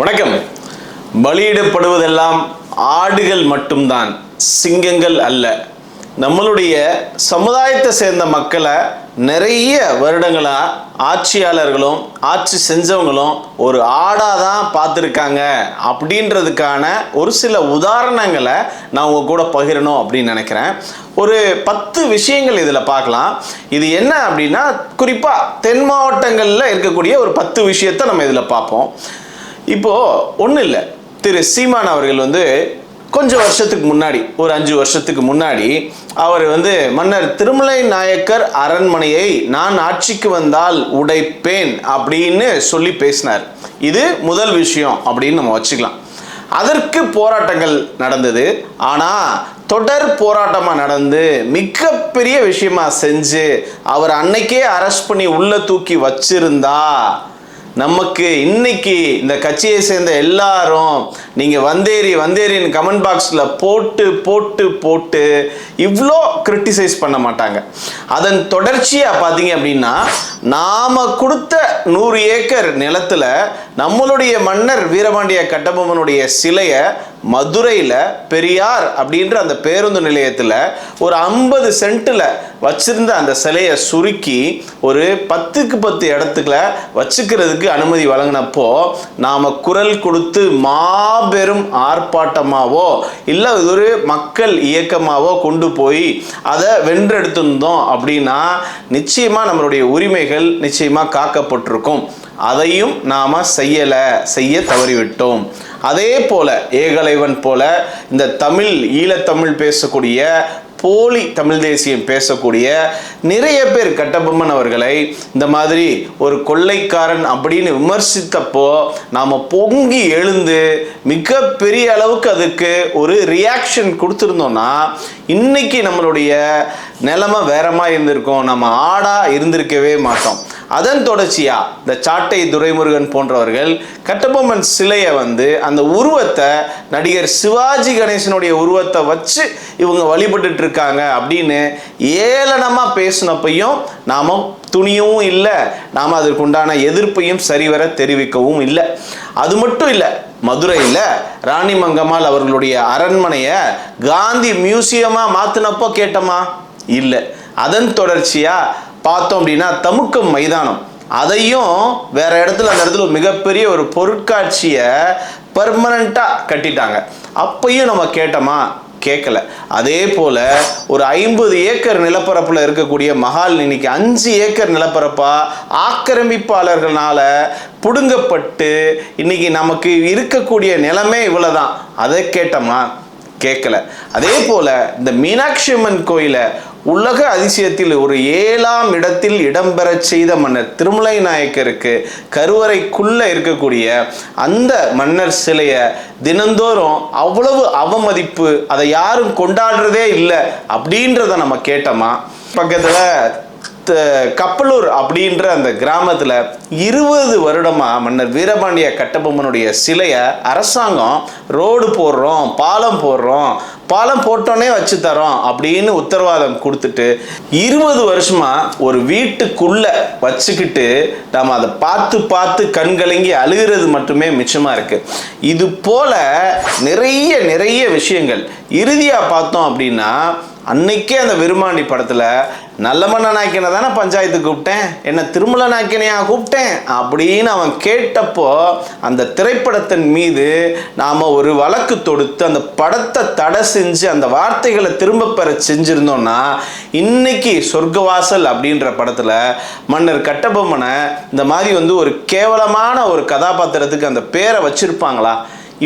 வணக்கம். பலியிடப்படுவதெல்லாம் ஆடுகள் மட்டும்தான் சிங்கங்கள் அல்ல. நம்மளுடைய சமுதாயத்தை சேர்ந்த மக்களை நிறைய வருடங்களாக ஆட்சியாளர்களும் ஆட்சி செஞ்சவங்களும் ஒரு ஆடாக தான் பார்த்துருக்காங்க அப்படின்றதுக்கான ஒரு சில உதாரணங்களை நான் உங்க கூட பகிரணும் அப்படின்னு நினைக்கிறேன். ஒரு பத்து விஷயங்கள் இதில் பார்க்கலாம். இது என்ன அப்படின்னா குறிப்பாக தென் மாவட்டங்களில் இருக்கக்கூடிய ஒரு பத்து விஷயத்தை நம்ம இதில் பார்ப்போம். இப்போ ஒன்றும் இல்லை. திரு சீமான் அவர்கள் வந்து கொஞ்சம் வருஷத்துக்கு முன்னாடி ஒரு அஞ்சு வருஷத்துக்கு முன்னாடி அவர் வந்து மன்னர் திருமலை நாயக்கர் அரண்மனையை நான் ஆட்சிக்கு வந்தால் உடைப்பேன் அப்படின்னு சொல்லி பேசினார். இது முதல் விஷயம் அப்படின்னு நம்ம வச்சுக்கலாம். அதற்கு போராட்டங்கள் நடந்தது. ஆனால் தொடர் போராட்டமாக நடந்து மிகப்பெரிய விஷயமா செஞ்சு அவர் அன்னைக்கே அரெஸ்ட் பண்ணி உள்ளே தூக்கி வச்சிருந்தா நமக்கு இன்னைக்கு இந்த கட்சியை சேர்ந்த எல்லாரும் நீங்கள் வந்தேரி வந்தேரின்னு கமெண்ட் பாக்ஸில் போட்டு போட்டு போட்டு இவ்வளோ கிரிட்டிசைஸ் பண்ண மாட்டாங்க. அதன் தொடர்ச்சியாக பார்த்தீங்க அப்படின்னா நாம் கொடுத்த நூறு ஏக்கர் நிலத்தில் நம்மளுடைய மன்னர் வீரபாண்டிய கட்டபொம்மனுடைய சிலையை மதுரையில் பெரியார் அப்படின்ற அந்த பேருந்து நிலையத்தில் ஒரு ஐம்பது சென்ட்டில் வச்சிருந்த அந்த சிலையை சுருக்கி ஒரு பத்துக்கு பத்து இடத்துக்குள்ள வச்சுக்கிறதுக்கு அனுமதி வழங்கினப்போ நாம் குரல் கொடுத்து மாபெரும் ஆர்ப்பாட்டமாகவோ இல்லை ஒரு மக்கள் இயக்கமாகவோ கொண்டு போய் அதை வென்றெடுத்திருந்தோம் அப்படின்னா நிச்சயமாக நம்மளுடைய உரிமைகள் நிச்சயமாக காக்கப்பட்டிருக்கும். அதையும் நாம் செய்யலை செய்ய தவறிவிட்டோம். அதே போல ஏகலைவன் போல இந்த தமிழ் ஈழத்தமிழ் பேசக்கூடிய போலி தமிழ் தேசியம் பேசக்கூடிய நிறைய பேர் கட்டபொம்மன் அவர்களை இந்த மாதிரி ஒரு கொள்ளைக்காரன் அப்படின்னு விமர்சித்தப்போ நாம் பொங்கி எழுந்து மிக பெரிய அளவுக்கு அதுக்கு ஒரு ரியாக்ஷன் கொடுத்துருந்தோம்னா இன்னைக்கு நம்மளுடைய நிலைமை வேறமாக இருந்திருக்கும். நம்ம ஆடாக இருந்திருக்கவே மாட்டோம். அதன் தொடர்ச்சியாக இந்த சாட்டை துரைமுருகன் போன்றவர்கள் கட்டபொம்மன் சிலையை வந்து அந்த உருவத்தை நடிகர் சிவாஜி கணேசனுடைய உருவத்தை வச்சு இவங்க வழிபட்டுட்டு இருக்காங்க அப்படின்னு ஏளனமாக பேசினப்பையும் நாம் துணியவும் இல்லை. நாம் அதற்குண்டான எதிர்ப்பையும் சரிவர தெரிவிக்கவும் இல்லை. அது மட்டும் இல்லை மதுரையில் ராணி மங்கம்மாள் அவர்களுடைய அரண்மனையை காந்தி மியூசியமாக மாற்றினப்போ கேட்டோமா? இல்லை. அதன் தொடர்ச்சியாக பார்த்தோம் அப்படின்னா தமுக்கம் மைதானம். அதையும் வேற இடத்துல அந்த இடத்துல ஒரு மிகப்பெரிய ஒரு பொருட்காட்சியை பர்மனண்ட்டாக கட்டிட்டாங்க. அப்பையும் நம்ம கேட்டோமா? கேட்கல அதே போல ஒரு ஐம்பது ஏக்கர் நிலப்பரப்புல இருக்கக்கூடிய மகால் இன்னைக்கு அஞ்சு ஏக்கர் நிலப்பரப்பா ஆக்கிரமிப்பாளர்களால புடுங்கப்பட்டு இன்னைக்கு நமக்கு இருக்கக்கூடிய நிலைமை இவ்வளவுதான். அதை கேட்டோமா? கேட்கல அதே போல இந்த மீனாட்சி அம்மன் கோயிலை உலக அதிசயத்தில் ஒரு ஏழாம் இடத்தில் இடம்பெறச் செய்த மன்னர் திருமலை நாயக்கருக்கு கருவறைக்குள்ளே இருக்கக்கூடிய அந்த மன்னர் சிலையை தினந்தோறும் அவ்வளவு அவமதிப்பு அதை யாரும் கொண்டாடுறதே இல்லை அப்படின்றத நம்ம கேட்டோமா? பக்கத்தில் த- கப்பலூர் அப்படின்ற அந்த கிராமத்தில் இருபது வருடமாக மன்னர் வீரபாண்டிய கட்டபொம்மனுடைய சிலையை அரசாங்கம் ரோடு போடுறோம் பாலம் போடுறோம் பாலம் போட்டோன்னே வச்சு தரோம் அப்படின்னு உத்தரவாதம் கொடுத்துட்டு இருபது வருஷமா ஒரு வீட்டுக்குள்ள வச்சுக்கிட்டு நம்ம அதை பார்த்து பார்த்து கண்கலங்கி அழுகிறது மட்டுமே மிச்சமா இருக்கு. இது போல நிறைய நிறைய விஷயங்கள். இறுதியா பார்த்தோம் அப்படின்னா அன்னைக்கே அந்த விருமாண்டி படத்தில் நல்லமண்ண நாயக்கனை தானே பஞ்சாயத்து கூப்பிட்டேன்? என்ன திருமல நாயக்கனையா கூப்பிட்டேன்? அப்படின்னு அவன் கேட்டப்போ அந்த திரைப்படத்தின் மீது நாம் ஒரு வழக்கு தொடுத்து அந்த படத்தை தடை செஞ்சு அந்த வார்த்தைகளை திரும்ப பெற செஞ்சுருந்தோம்னா இன்னைக்கு சொர்க்கவாசல் அப்படின்ற படத்தில் மன்னர் கட்டபொம்மனை இந்த மாதிரி வந்து ஒரு கேவலமான ஒரு கதாபாத்திரத்துக்கு அந்த பேரை வச்சுருப்பாங்களா?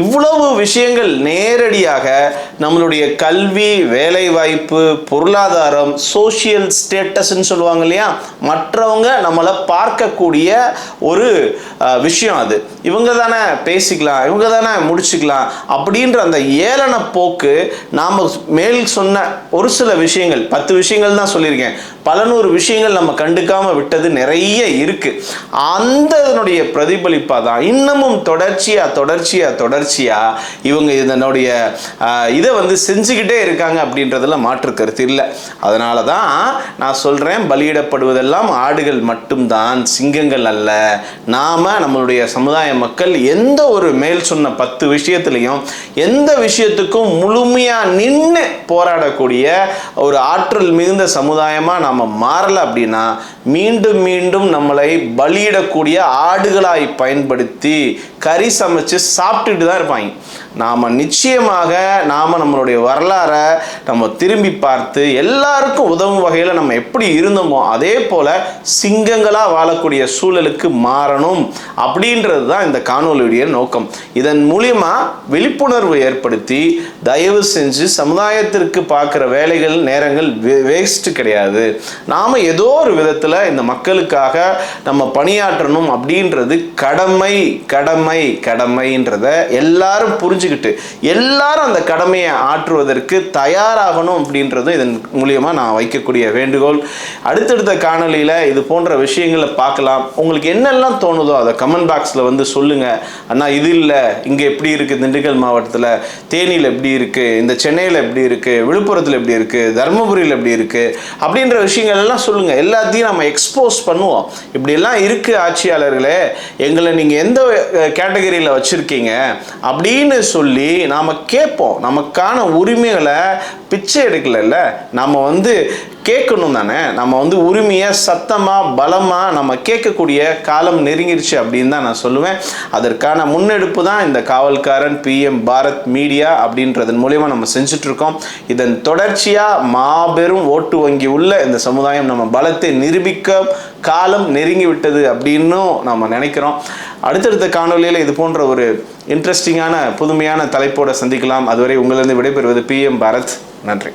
இவ்வளவு விஷயங்கள் நேரடியாக நம்மளுடைய கல்வி வேலைவாய்ப்பு பொருளாதாரம் சோஷியல் ஸ்டேட்டஸ்ன்னு சொல்லுவாங்க இல்லையா? மற்றவங்க நம்மளை பார்க்கக்கூடிய ஒரு விஷயம் அது. இவங்க தானே பேசிக்கலாம் இவங்க தானே முடிச்சுக்கலாம் அப்படின்ற அந்த ஏளன போக்கு நாம் மேல் சொன்ன ஒரு சில விஷயங்கள் பத்து விஷயங்கள் தான் சொல்லியிருக்கேன். பல நூறு விஷயங்கள் நம்ம கண்டுக்காமல் விட்டது நிறைய இருக்குது அந்த இதனுடைய பிரதிபலிப்பாக தான். இன்னமும் தொடர்ச்சியாக தொடர்ச்சியாக தொடர்ச்சி தொடர்ச்சியாக இவங்க இதனுடைய இதை வந்து செஞ்சுக்கிட்டே இருக்காங்க அப்படின்றதுல மாற்று கருத்து இல்லை. அதனால தான் நான் சொல்றேன் பலியிடப்படுவதெல்லாம் ஆடுகள் மட்டும்தான் சிங்கங்கள் அல்ல. நாம நம்மளுடைய சமுதாய மக்கள் எந்த ஒரு மேல் சொன்ன பத்து விஷயத்துலையும் எந்த விஷயத்துக்கும் முழுமையா நின்று போராடக்கூடிய ஒரு ஆற்றல் மிகுந்த சமுதாயமா நாம மாறல அப்படின்னா மீண்டும் மீண்டும் நம்மளை பலியிடக்கூடிய ஆடுகளாய் பயன்படுத்தி கறி சமைச்சு சாப்பிட்டுட்டு தான் analisar bem. நாம் நிச்சயமாக நாம் நம்மளுடைய வரலாறை நம்ம திரும்பி பார்த்து எல்லாருக்கும் உதவும் வகையில் நம்ம எப்படி இருந்தோமோ அதே போல் சிங்கங்களாக வாழக்கூடிய சூழலுக்கு மாறணும் அப்படின்றது தான் இந்த காணொலியுடைய நோக்கம். இதன் மூலியமாக விழிப்புணர்வு ஏற்படுத்தி தயவு செஞ்சு சமுதாயத்திற்கு பார்க்குற வேலைகள் நேரங்கள் வேஸ்ட் கிடையாது. நாம் ஏதோ ஒரு விதத்தில் இந்த மக்களுக்காக நம்ம பணியாற்றணும் அப்படின்றது கடமை கடமை கடமைன்றத எல்லாரும் புரிஞ்சு புரிஞ்சுக்கிட்டு எல்லாரும் அந்த கடமையை ஆற்றுவதற்கு தயாராகணும் அப்படின்றது இதன் மூலியமாக நான் வைக்கக்கூடிய வேண்டுகோள். அடுத்தடுத்த காணொலியில் இது போன்ற விஷயங்களை பார்க்கலாம். உங்களுக்கு என்னெல்லாம் தோணுதோ அதை கமெண்ட் பாக்ஸில் வந்து சொல்லுங்கள் அண்ணா இது இல்லை. இங்கே எப்படி இருக்குது திண்டுக்கல் மாவட்டத்தில் தேனியில் எப்படி இருக்குது இந்த சென்னையில் எப்படி இருக்குது விழுப்புரத்தில் எப்படி இருக்குது தருமபுரியில் எப்படி இருக்குது அப்படின்ற விஷயங்கள் எல்லாம் சொல்லுங்கள் எல்லாத்தையும் நம்ம எக்ஸ்போஸ் பண்ணுவோம். இப்படியெல்லாம் இருக்குது ஆட்சியாளர்களே. எங்களை நீங்கள் எந்த கேட்டகரியில் வச்சுருக்கீங்க? அப்படின்னு சொல்லி நாம் கேட்போம். நமக்கான உரிமைகளை பிச்சை எடுக்கலைல்ல. நம்ம வந்து கேட்கணும் தானே நம்ம வந்து உரிமையை சத்தமாக பலமாக நம்ம கேட்கக்கூடிய காலம் நெருங்கிடுச்சு அப்படின்னு தான் நான் சொல்லுவேன். அதற்கான முன்னெடுப்பு தான் இந்த காவல்காரன் பிஎம் பாரத் மீடியா அப்படின்றதன் மூலயமா நம்ம செஞ்சிட்ருக்கோம். இதன் தொடர்ச்சியாக மாபெரும் ஓட்டு வங்கி உள்ள இந்த சமுதாயம் நம்ம பலத்தை நிரூபிக்க காலம் நெருங்கி விட்டது அப்படின்னும் நம்ம நினைக்கிறோம். அடுத்தடுத்த காணொலியில் இது போன்ற ஒரு இன்ட்ரெஸ்டிங்கான புதுமையான தலைப்போட சந்திக்கலாம். அதுவரை உங்களிருந்து விடைபெறுவது பிஎம் பாரத். நன்றி.